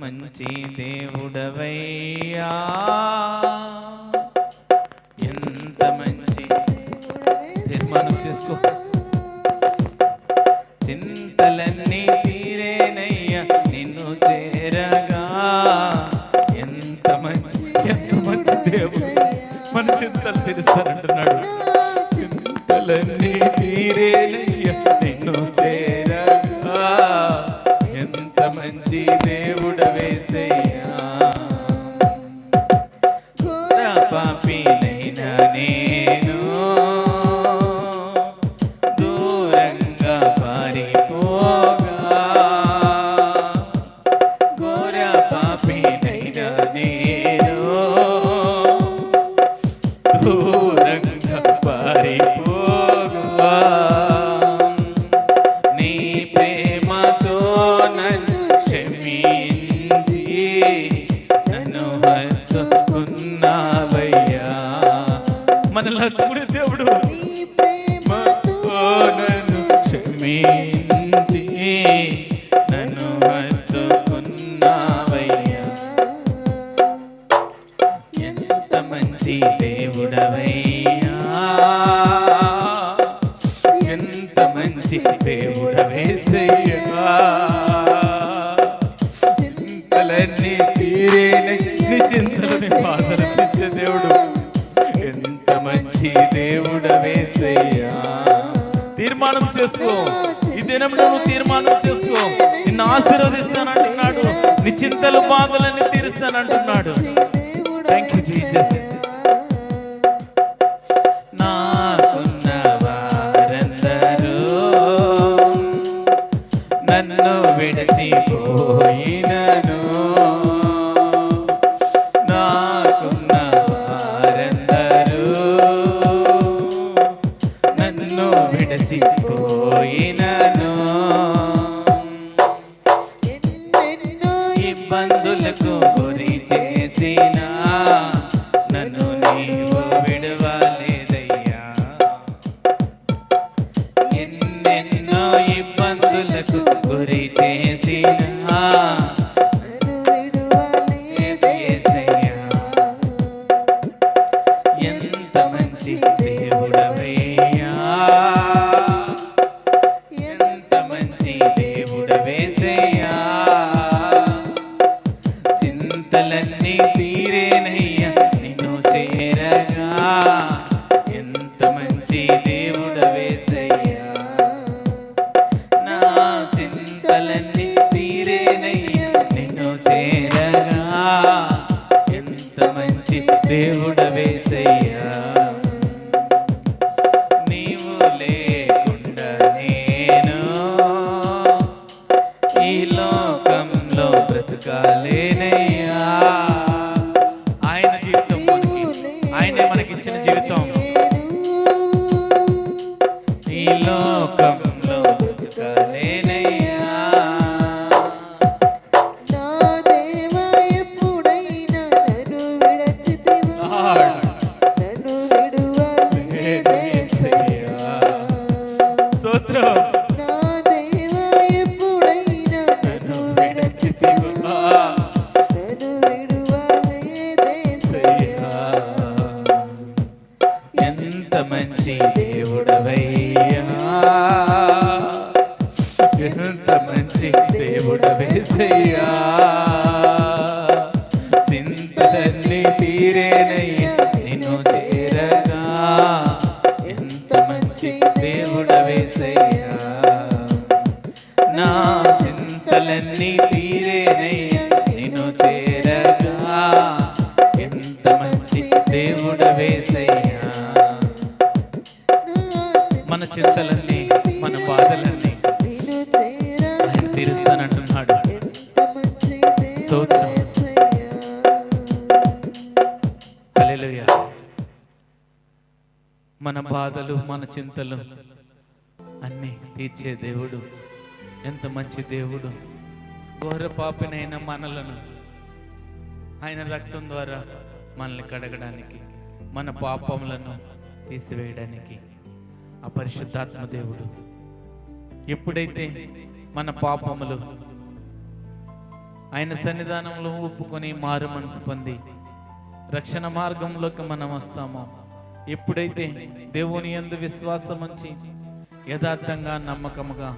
మంచి దేవుడవయ్యా. ఎంత మంచి తీర్మానం చేసుకో. చింతలన్నీ తీరేనయ్యా నిన్ను చేరగా. ఎంత మంచి ఎంత మంచి దేవుడు. మన చింతలు తీరుస్తానంటున్నాడు చింతలన్నీ తీరేనయ్యా నిన్ను చేర పాపినైనా నేను హత్తుకునే దేవుడు. నన్ను క్షమించి నన్ను హత్తుకున్నావయ్యా. ఎంత మంచి తీర్మానం చేసుకో. ఈ దినం నువ్వు తీర్మానం చేసుకో. నిన్ను ఆశీర్వదిస్తానంటున్నాడు. నీ చింతలు బాధలన్నీ తీరుస్తానంటున్నాడు. థ్యాంక్ యూ வினையா దేవుడవేసయ్యా నా చింతలన్నీ తీరేనయ్యా చేరగా. ఎంత మంచి మన చింతలన్నీ మన బాధలన్నీ ఆయన తీరుస్తానంటున్నాడు. స్తోత్రం. మన బాధలు మన చింతలు అన్నీ తీర్చే దేవుడు. ఎంత మంచి దేవుడు. ఘోర పాపినైన మనలను ఆయన రక్తం ద్వారా మనల్ని కడగడానికి మన పాపములను తీసివేయడానికి ఆ పరిశుద్ధాత్మ దేవుడు. ఎప్పుడైతే మన పాపములు ఆయన సన్నిధానంలో ఒప్పుకొని మారు మనసు పొంది రక్షణ మార్గంలోకి మనం వస్తామో ఎప్పుడైతే దేవుని యందు విశ్వాసం ఉంచి యథార్థంగా నమ్మకముగా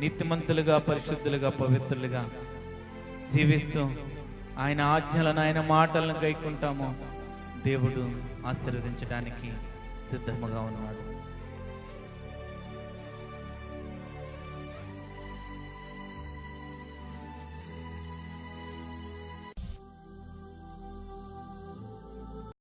నీతిమంతులుగా పరిశుద్ధులుగా పవిత్రులుగా జీవిస్తూ ఆయన ఆజ్ఞలను ఆయన మాటలను గైకుంటామో దేవుడు ఆశీర్వదించడానికి సిద్ధముగా ఉన్నాడు.